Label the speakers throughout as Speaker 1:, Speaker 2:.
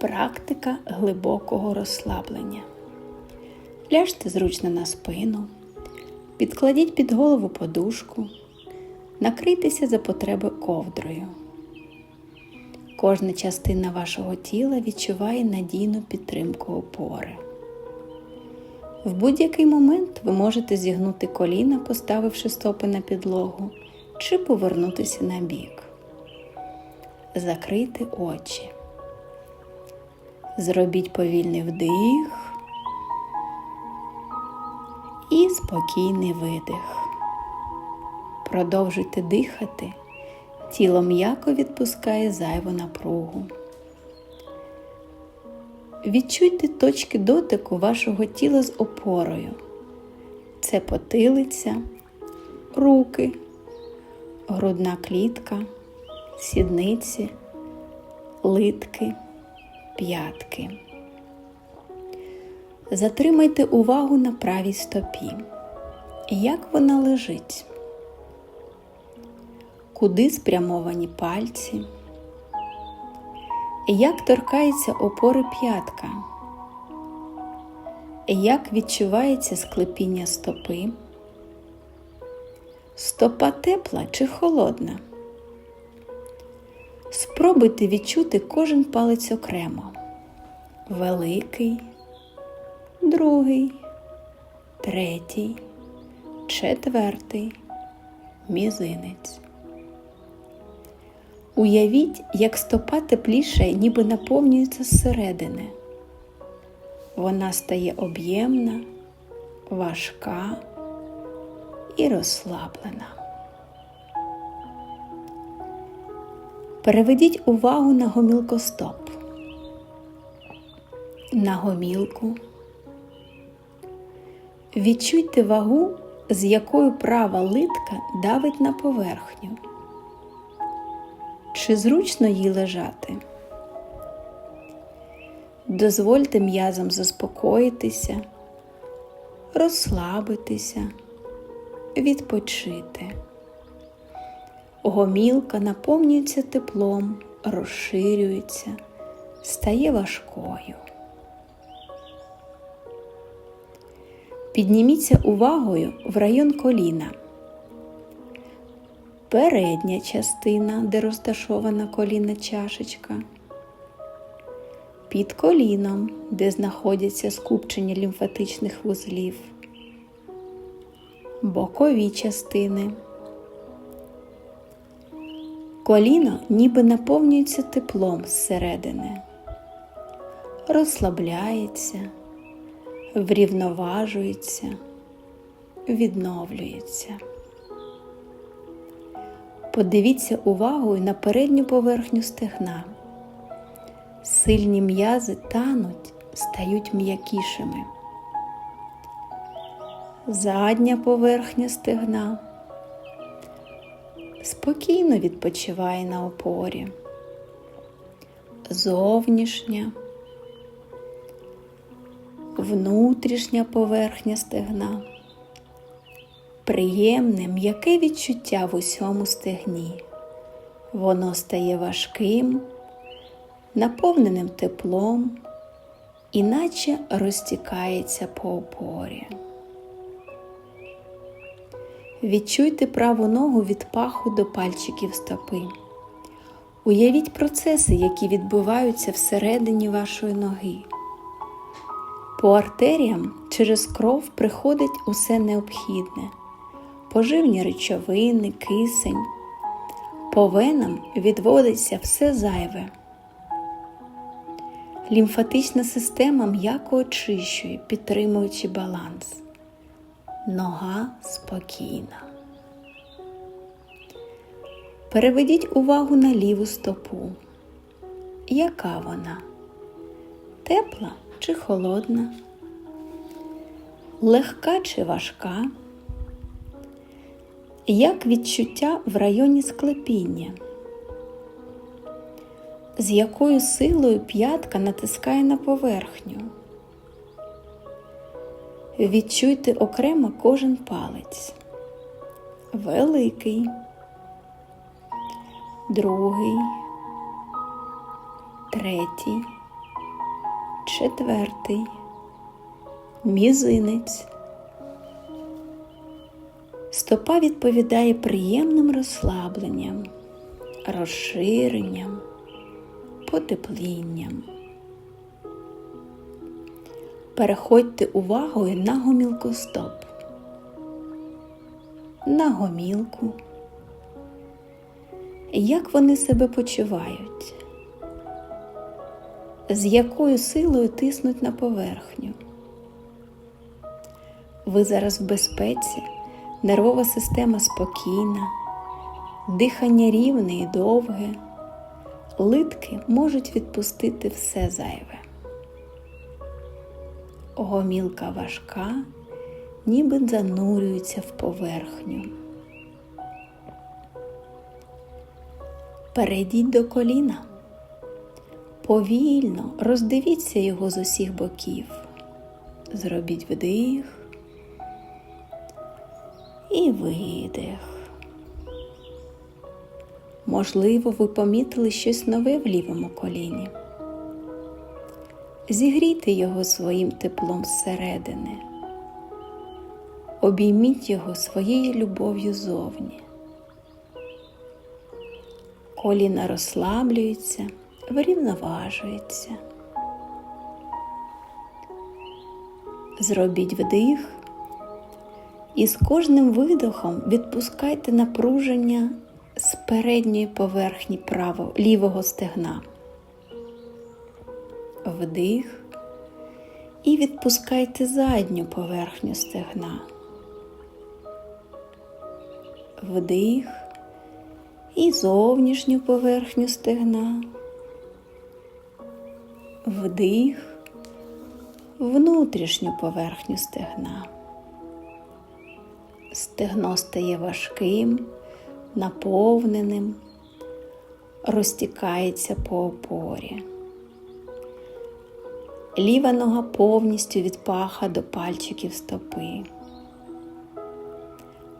Speaker 1: Практика глибокого розслаблення. Ляжте зручно на спину, підкладіть під голову подушку, накрийтеся за потреби ковдрою. Кожна частина вашого тіла відчуває надійну підтримку опори. В будь-який момент ви можете зігнути коліна, поставивши стопи на підлогу, чи повернутися на бік. Закрийте очі. Зробіть повільний вдих і спокійний видих. Продовжуйте дихати, тіло м'яко відпускає зайву напругу. Відчуйте точки дотику вашого тіла з опорою. Це потилиця, руки, грудна клітка, сідниці, литки, п'ятки. Затримайте увагу на правій стопі. Як вона лежить? Куди спрямовані пальці? Як торкається опори п'ятка? Як відчувається склепіння стопи? Стопа тепла чи холодна? Спробуйте відчути кожен палець окремо. Великий, другий, третій, четвертий, мізинець. Уявіть, як стопа тепліше, ніби наповнюється зсередини. Вона стає об'ємна, важка і розслаблена. Переведіть увагу на гомілкостоп, на гомілку. Відчуйте вагу, з якою права литка давить на поверхню. Чи зручно їй лежати? Дозвольте м'язам заспокоїтися, розслабитися, відпочити. Гомілка наповнюється теплом, розширюється, стає важкою. Підніміться увагою в район коліна. Передня частина, де розташована колінна чашечка. Під коліном, де знаходяться скупчення лімфатичних вузлів. Бокові частини. Коліно ніби наповнюється теплом зсередини, розслабляється, врівноважується, відновлюється. Подивіться увагою на передню поверхню стегна. Сильні м'язи тануть, стають м'якішими. Задня поверхня стегна спокійно відпочиває на опорі. Зовнішня, внутрішня поверхня стегна. Приємне м'яке відчуття в усьому стегні. Воно стає важким, наповненим теплом, іначе розтікається по опорі. Відчуйте праву ногу від паху до пальчиків стопи. Уявіть процеси, які відбуваються всередині вашої ноги. По артеріям через кров приходить усе необхідне, поживні речовини, кисень. По венам відводиться все зайве. Лімфатична система м'яко очищує, підтримуючи баланс. Нога спокійна. Переведіть увагу на ліву стопу. Яка вона? Тепла чи холодна? Легка чи важка? Як відчуття в районі склепіння? З якою силою п'ятка натискає на поверхню? Відчуйте окремо кожен палець. Великий, другий, третій, четвертий, мізинець. Стопа відповідає приємним розслабленням, розширенням, потеплінням. Переходьте увагою на гомілкостоп, на гомілку. Як вони себе почувають? З якою силою тиснуть на поверхню? Ви зараз в безпеці, нервова система спокійна, дихання рівне і довге, литки можуть відпустити все зайве. Гомілка важка, ніби занурюється в поверхню. Перейдіть до коліна. Повільно роздивіться його з усіх боків. Зробіть вдих і видих. Можливо, ви помітили щось нове в лівому коліні. Зігрійте його своїм теплом зсередини. Обійміть його своєю любов'ю зовні. Коліна розслаблюються, врівноважуються. Зробіть вдих і з кожним видохом відпускайте напруження з передньої поверхні право, лівого стегна. Вдих і відпускайте задню поверхню стегна. Вдих і зовнішню поверхню стегна. Вдих, внутрішню поверхню стегна. Стегно стає важким, наповненим, розтікається по опорі. Ліва нога повністю від паха до пальчиків стопи.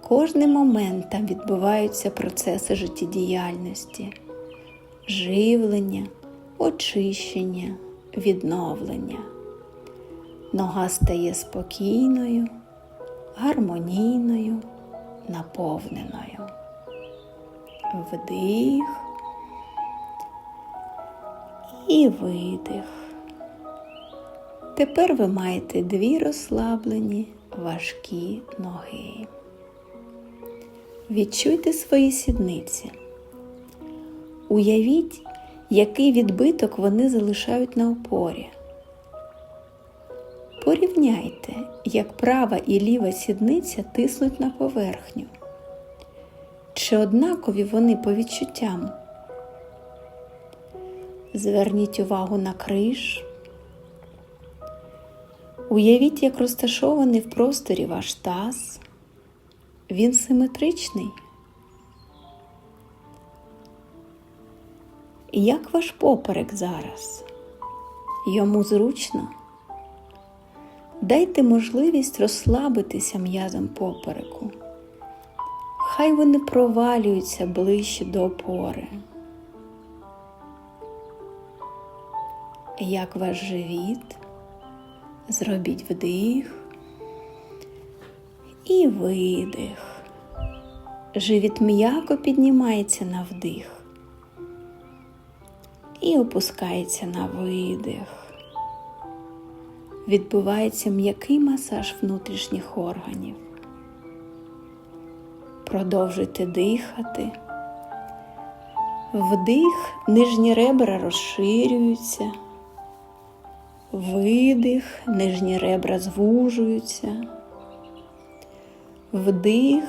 Speaker 1: Кожним моментом відбуваються процеси життєдіяльності, живлення, очищення, відновлення. Нога стає спокійною, гармонійною, наповненою. Вдих і видих. Тепер ви маєте дві розслаблені важкі ноги. Відчуйте свої сідниці. Уявіть, який відбиток вони залишають на опорі. Порівняйте, як права і ліва сідниця тиснуть на поверхню. Чи однакові вони по відчуттям? Зверніть увагу на криш. Уявіть, як розташований в просторі ваш таз. Він симетричний. Як ваш поперек зараз? Йому зручно? Дайте можливість розслабитися м'язом попереку. Хай вони провалюються ближче до опори. Як ваш живіт? Зробіть вдих і видих. Живіт м'яко піднімається на вдих і опускається на видих. Відбувається м'який масаж внутрішніх органів. Продовжуйте дихати. Вдих, нижні ребра розширюються. Видих, нижні ребра звужуються. Вдих,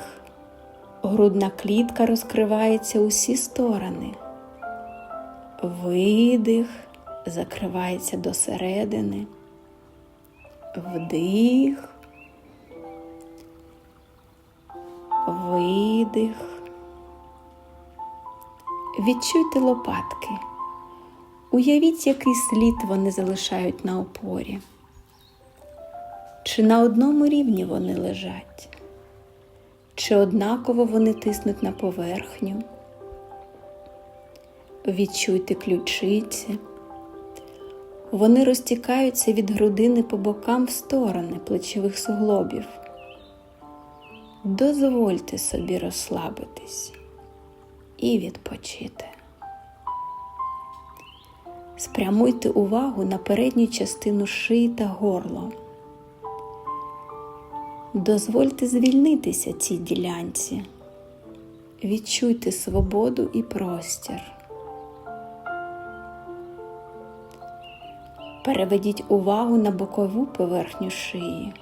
Speaker 1: грудна клітка розкривається усі сторони. Видих, закривається до середини. Вдих. Видих. Відчуйте лопатки. Уявіть, який слід вони залишають на опорі. Чи на одному рівні вони лежать? Чи однаково вони тиснуть на поверхню? Відчуйте ключиці, Вони розтікаються від грудини по бокам в сторони плечових суглобів. Дозвольте собі розслабитись і відпочити. Спрямуйте увагу на передню частину шиї та горло. Дозвольте звільнитися цій ділянці. Відчуйте свободу і простір. Переведіть увагу на бокову поверхню шиї,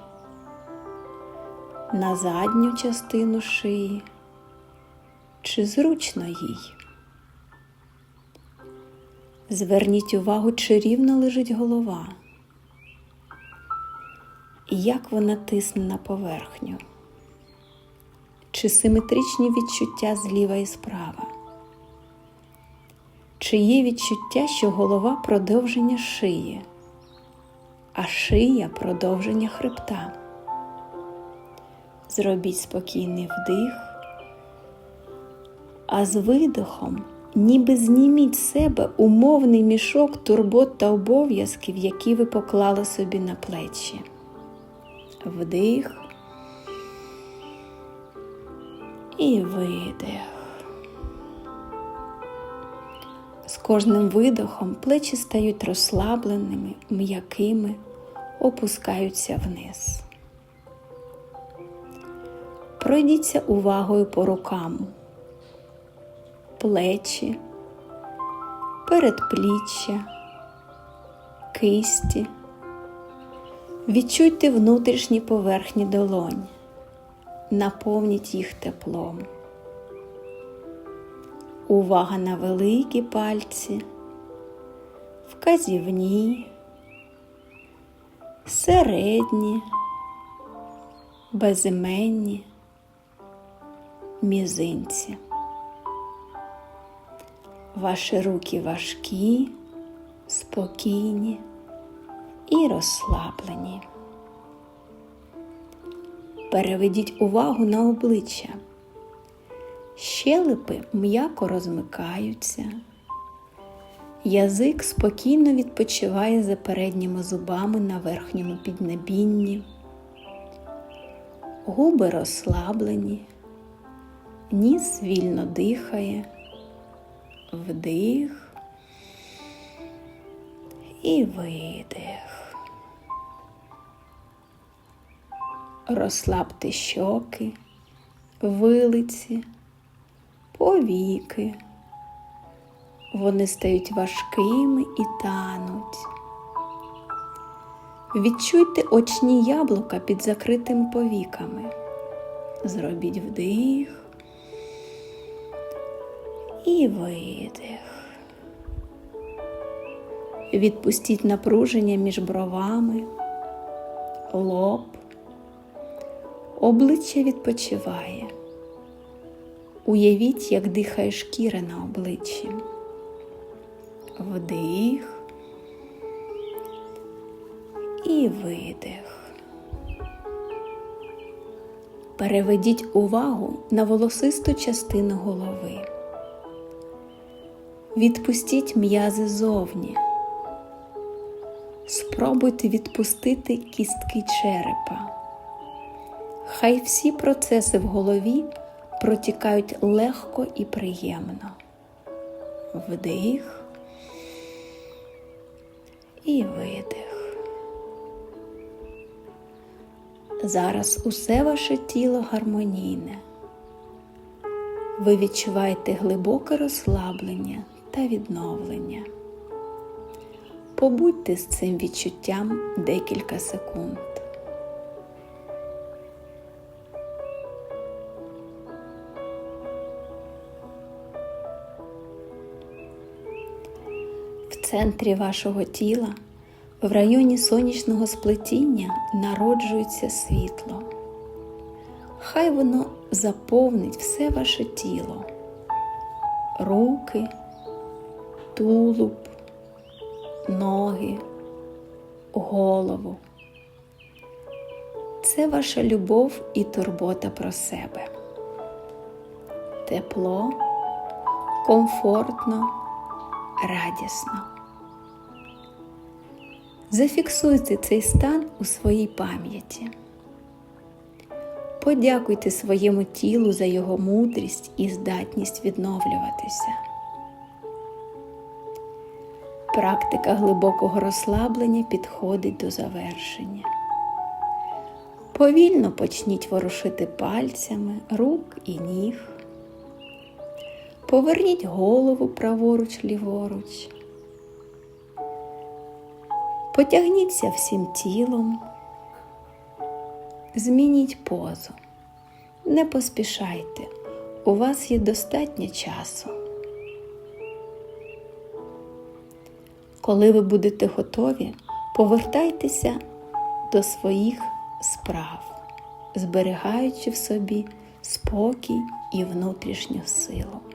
Speaker 1: на задню частину шиї. Чи зручно їй? Зверніть увагу, чи рівно лежить голова, і як вона тисне на поверхню, чи симетричні відчуття зліва і справа, чи є відчуття, що голова продовження шиї, а шия продовження хребта. Зробіть спокійний вдих, а з видихом ніби зніміть з себе умовний мішок турбот та обов'язків, які ви поклали собі на плечі. Вдих і видих. З кожним видохом плечі стають розслабленими, м'якими, опускаються вниз. Пройдіться увагою по рукам плечі, передпліччя, кисті. Відчуйте внутрішні поверхні долонь, наповніть їх теплом. Увага на великі пальці, вказівні, середні, безіменні, мізинці. Ваші руки важкі, спокійні і розслаблені. Переведіть увагу на обличчя. Щелепи м'яко розмикаються. Язик спокійно відпочиває за передніми зубами на верхньому піднебінні. Губи розслаблені, ніс вільно дихає вдих і видих. Розслабте щоки, вилиці, повіки. Вони стають важкими і тануть. Відчуйте очні яблука під закритими повіками. Зробіть вдих і видих. Відпустіть напруження між бровами, лоб, обличчя відпочиває. Уявіть, як дихає шкіра на обличчі. Вдих і видих. Переведіть увагу на волосисту частину голови. Відпустіть м'язи зовні. Спробуйте відпустити кістки черепа. Хай всі процеси в голові протікають легко і приємно. Вдих і видих. Зараз усе ваше тіло гармонійне. Ви відчуваєте глибоке розслаблення та відновлення. Побудьте з цим відчуттям декілька секунд. Центрі вашого тіла, в районі сонячного сплетіння, народжується світло. Хай воно заповнить все ваше тіло, руки тулуб, ноги, голову. Це ваша любов і турбота про себе. Тепло, комфортно, радісно. Зафіксуйте цей стан у своїй пам'яті. Подякуйте своєму тілу за його мудрість і здатність відновлюватися. Практика глибокого розслаблення підходить до завершення. Повільно почніть ворушити пальцями рук і ніг. Поверніть голову праворуч ліворуч. Потягніться всім тілом. Змініть позу. Не поспішайте. У вас є достатньо часу. Коли ви будете готові, повертайтеся до своїх справ, зберігаючи в собі спокій і внутрішню силу.